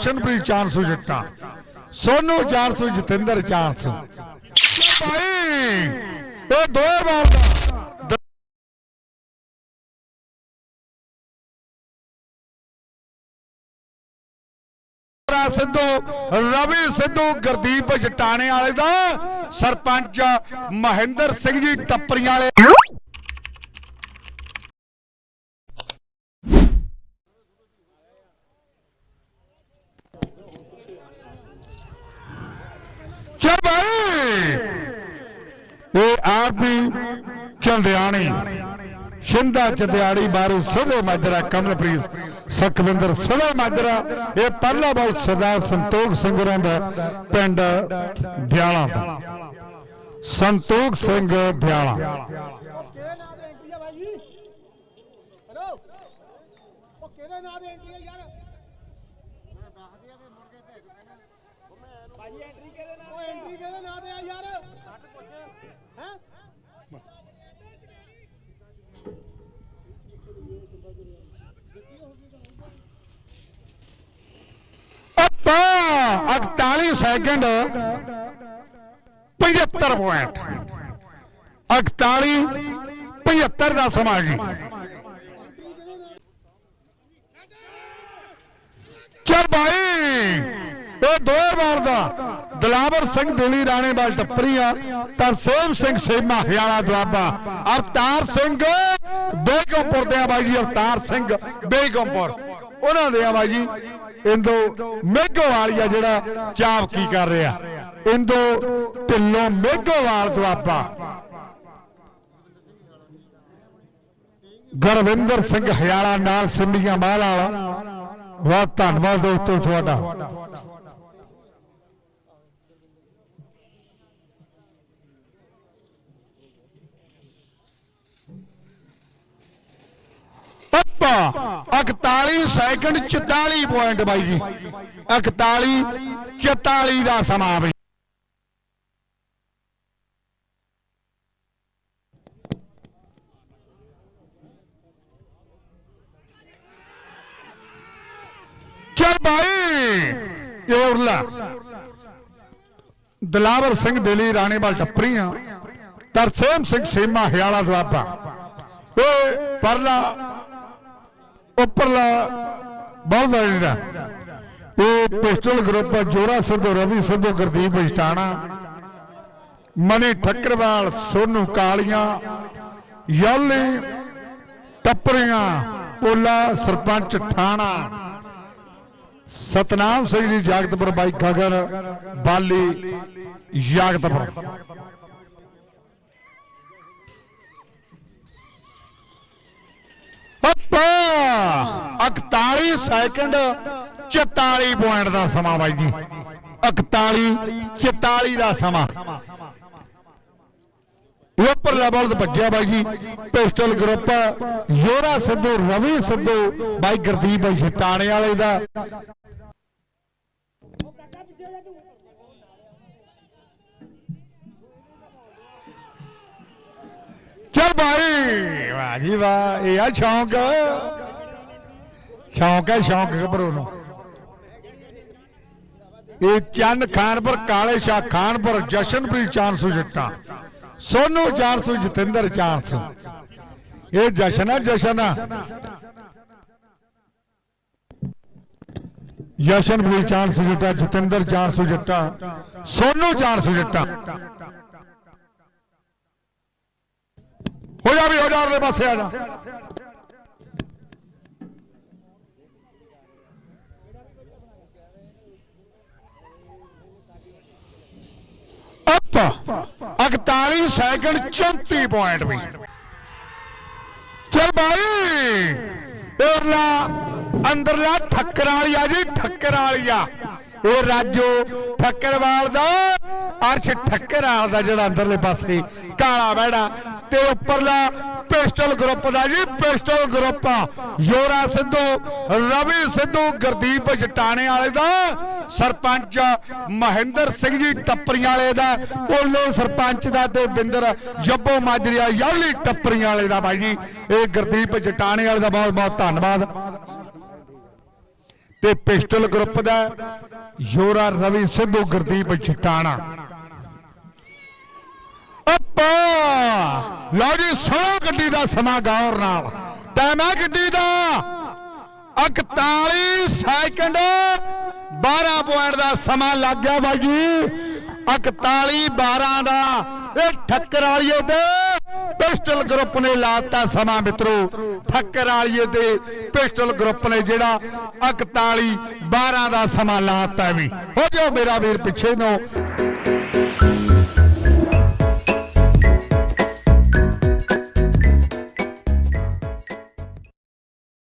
ਜਸ਼ਨਪ੍ਰੀਤ ਚਾਂਸੂ ਜੱਟਾ ਸੋਨੂ ਚਾਂਸੂ ਜਤਿੰਦਰ ਚਾਂਸੂ ਭਾਈ ਇਹ ਦੋਏ ਬਾਲ ਦਾ ਸਿੱਧੂ ਰਵੀ ਸਿੱਧੂ ਗੁਰਦੀਪ ਜਟਾਣੇ ਵਾਲੇ ਦਾ ਸਰਪੰਚ ਮਹਿੰਦਰ ਸਿੰਘ ਜੀ ਟੱਪਰੀਆਂ ਵਾਲੇ ਚੱਲ ਭਾਈ ਇਹ ਆਪ ਵੀ ਚੰਦਿਆਣੀ, ਸ਼ਿੰਦਾ ਚੰਦਿਆੜੀ ਬਾਰੂ ਸਭੇ ਮਾਜਰਾ ਕਮਲਪ੍ਰੀਤ ਸੁਖਵਿੰਦਰ, ਸਭੇ ਮਾਜਰਾ। ਇਹ ਪਹਿਲਾ ਬਾਲ ਸਦਾ ਸੰਤੋਖ ਸਿੰਘ ਹੋਰਾਂ ਦਾ ਪਿੰਡ ਦਿਆਲਾ ਦਾ। ਸੰਤੋਖ ਸਿੰਘ ਦਿਆਲਾ। ਹੈਲੋ ਉਹ ਕਿਹਦੇ ਨਾਂ ਦੇ ਐਂਟਰੀ ਆ? ਯਾਰ ਮੈਂ ਦੱਸ ਦਿਆ ਵੀ ਮੁੜ ਕੇ ਭੇਜ ਦੇਣਾ ਭਾਈ ਐਂਟਰੀ ਕਿਹਦੇ ਨਾਂ ਉਹ ਐਂਟਰੀ ਕਿਹਦੇ ਨਾਂ ਦੇ ਆ ਯਾਰ ਛੱਡ ਪੁੱਛ ਹੈ ਅੱਪਾ 41 ਸੈਕਿੰਡ 75 ਪੁਆਇੰਟ 41 75 ਦਾ ਸਮਾਂ ਜੀ। ਚੱਲ ਭਾਈ ਇਹ ਦੋਏ ਬਾਲ ਦਾ। ਦਲਾਵਰ ਸਿੰਘ ਦੁਲੀ ਰਾਣੇ ਵਾਲ ਆ। ਤਰਸੇਮ ਸਿੰਘ ਸੇਮਾ ਹਿਆਲਾ ਦੁਆਬਾ। ਅਵਤਾਰ ਸਿੰਘ ਬੇਗਮਪੁਰ ਦੇ ਆ ਬਾਈ ਜੀ, ਅਵਤਾਰ ਸਿੰਘ ਬੇਗਮਪੁਰ। ਉਹਨਾਂ ਦੇ ਆ ਬਾਈ ਜੀ। ਇੰਦੋ ਮੇਘੋਵਾਲੀਆ ਜਿਹੜਾ ਚਾਪ ਕੀ ਕਰ ਰਿਹਾ? ਇੰਦੋ ਢਿੱਲੋਂ ਮੇਘੋਵਾਲ ਦੁਆਬਾ। ਗੁਰਵਿੰਦਰ ਸਿੰਘ ਹਿਆਲਾ ਨਾਲ ਸਿੰਮੀਆਂ ਮਾਲ ਵਾਲਾ। ਬਹੁਤ ਧੰਨਵਾਦ ਦੋਸਤੋ ਤੁਹਾਡਾ ਪੱਪਾ 41 ਸੈਕਿੰਡ 44 ਪੁਆਇੰਟ ਬਾਈ ਜੀ। 41 44 ਦਾ ਸਮਾਂ ਬਈ। ਚੱਲ ਭਾਈ ਇਹ ਉਰਲਾ। ਦਲਾਵਰ ਸਿੰਘ ਦਿੱਲੀ, ਰਾਣੇਵਾਲ ਟੱਪਰੀਆਂ। ਤਰਸੇਮ ਸਿੰਘ ਸੇਮਾ ਹਿਆਲਾ ਦੁਆਬਾ ਇਹ ਪਰਲਾ ਉੱਪਰਲਾ ਬਹੁਤ ਜਿਹੜਾ ਇਹ ਪਿਸਟਲ ਗਰੁੱਪ ਜੋਰਾ ਸਿੱਧੂ, ਰਵੀ ਸਿੱਧੂ, ਗੁਰਦੀਪ ਇਸ਼ਟਾਣਾ ਮਨੀ ਠੱਕਰਵਾਲ, ਸੋਨੂ ਕਾਲੀਆਂ, ਯੌਲੀ, ਟੱਪਰੀਆਂ, ਪੋਲਾ, ਸਰਪੰਚ ਠਾਣਾ, ਸਤਨਾਮ ਸਿੰਘ ਜੀ, ਜਾਗਤਪੁਰ, ਬਾਈ ਖਗਰ ਬਾਲੀ, ਜਾਗਤਪੁਰ। ਪੱਪਾ 41 ਸੈਕਿੰਡ 44 ਪੁਆਇੰਟ ਦਾ ਸਮਾਂ ਬਾਈ ਜੀ। 41 44 ਦਾ ਸਮਾਂ। ਇਹ ਉੱਪਰ ਲੈਵਲ ਤੇ ਭੱਜਿਆ ਬਾਈ ਜੀ ਪਿਸਟਲ ਗਰੁੱਪ ਯੋਰਾ ਸਿੱਧੂ, ਰਵੀ ਸਿੱਧੂ, ਬਾਈ ਗੁਰਦੀਪ ਬਾਈ ਛਟਾਣੇ ਵਾਲੇ ਦਾ। ਚੱਲ ਭਾਈ ਵਾਹ ਜੀ ਵਾਹ, ਇਹ ਆ ਸ਼ੌਂਕ। ਸ਼ੌਂਕ ਹੈ, ਸ਼ੌਂਕ ਘਬਰੋ ਨੂੰ। ਇਹ ਚੰਨ ਖਾਨਪੁਰ, ਕਾਲੇ ਸ਼ਾਹ ਖਾਨਪੁਰ, ਜਸ਼ਨਪ੍ਰੀਤ ਚਾਂਸੂ ਜੱਟਾ। ਸੋਨੂ ਚਾਂਸੂ, ਜਤਿੰਦਰ ਚਾਂਸੂ। ਇਹ ਜਸ਼ਨ ਹੈ ਜਸ਼ਨ ਆ। ਜਸ਼ਨਪ੍ਰੀਤ ਚਾਂਸੂ ਜੱਟਾ, ਜਤਿੰਦਰ ਚਾਂਸੂ ਜੱਟਾ, ਸੋਨੂ ਚਾਂਸੂ ਜੱਟਾ। ਹੋ ਜਾ ਵੀ, ਹੋ ਜਾ ਅਗਲੇ ਪਾਸੇ ਆ ਜਾ। ਅੱਪ 41 ਸੈਕਿੰਡ 34 ਪੁਆਇੰਟ ਵੀ। ਚਲ ਬਾਈ। ਇਹਲਾ ਅੰਦਰਲਾ ਠੱਕਰ ਵਾਲੀ ਆ ਜੀ, ਠੱਕਰ ਵਾਲੀ ਆ। ਇਹ ਰਾਜੋ ਠੱਕਰਵਾਲ ਦਾ ਅਰਸ਼ ਠੱਕਰਵਾਲ ਦਾ ਜਿਹੜਾ ਅੰਦਰਲੇ ਪਾਸੇ ਕਾਲਾ ਬੈੜਾ ਤੇ ਉੱਪਰਲਾ ਪਿਸਟਲ ਗਰੁੱਪ ਦਾ ਜੀ, ਪਿਸਟਲ ਗਰੁੱਪ ਯੋਰਾ ਸਿੱਧੂ, ਰਵੀ ਸਿੱਧੂ, ਗੁਰਦੀਪ ਜਟਾਣੇ ਵਾਲੇ ਦਾ, ਸਰਪੰਚ ਮਹਿੰਦਰ ਸਿੰਘ ਜੀ ਟੱਪਰੀਆਂ ਵਾਲੇ ਦਾ ਪੋਲੋ ਸਰਪੰਚ ਦਾ ਤੇ ਬਿੰਦਰ ਜੱਬੋ ਮਾਜਰੀਆ ਯੌਲੀ ਟੱਪਰੀਆਂ ਵਾਲੇ ਦਾ ਬਾਈ ਜੀ। ਇਹ ਗੁਰਦੀਪ ਜਟਾਣੇ ਵਾਲੇ ਦਾ ਬਹੁਤ ਬਹੁਤ ਧੰਨਵਾਦ। ਤੇ ਪਿਸਟਲ ਗਰੁੱਪ ਦਾ, ਯੋਰਾ ਰਵੀ ਸਿੱਧੂ, ਗੁਰਦੀਪ ਜਟਾਣਾ। ਅੱਪਾ ਲਓ ਜੀ ਸੁਣੋ ਗੱਡੀ ਦਾ ਸਮਾਂ ਗੌਰ ਨਾਲ। ਟਾਈਮ ਹੈ ਗੱਡੀ ਦਾ 41 ਸੈਕਿੰਡ 12 ਪੁਆਇੰਟ ਦਾ ਸਮਾਂ ਲੱਗ ਗਿਆ ਬਾਈ ਜੀ। 41 12 ਦਾ ਇਹ ਠੱਕਰ ਵਾਲੀਏ ਤੇ ਪਿਸਟਲ ਗਰੁੱਪ ਨੇ ਲਾਤਾ ਸਮਾਂ ਮਿੱਤਰੋ। ਠੱਕਰ ਵਾਲੀਏ ਤੇ ਪਿਸਟਲ ਗਰੁੱਪ ਨੇ ਜਿਹੜਾ 41 12 ਦਾ ਸਮਾਂ ਲਾਤਾ ਵੀ। ਹੋ ਜਾਓ ਮੇਰਾ ਵੀਰ ਪਿੱਛੇ ਨੂੰ।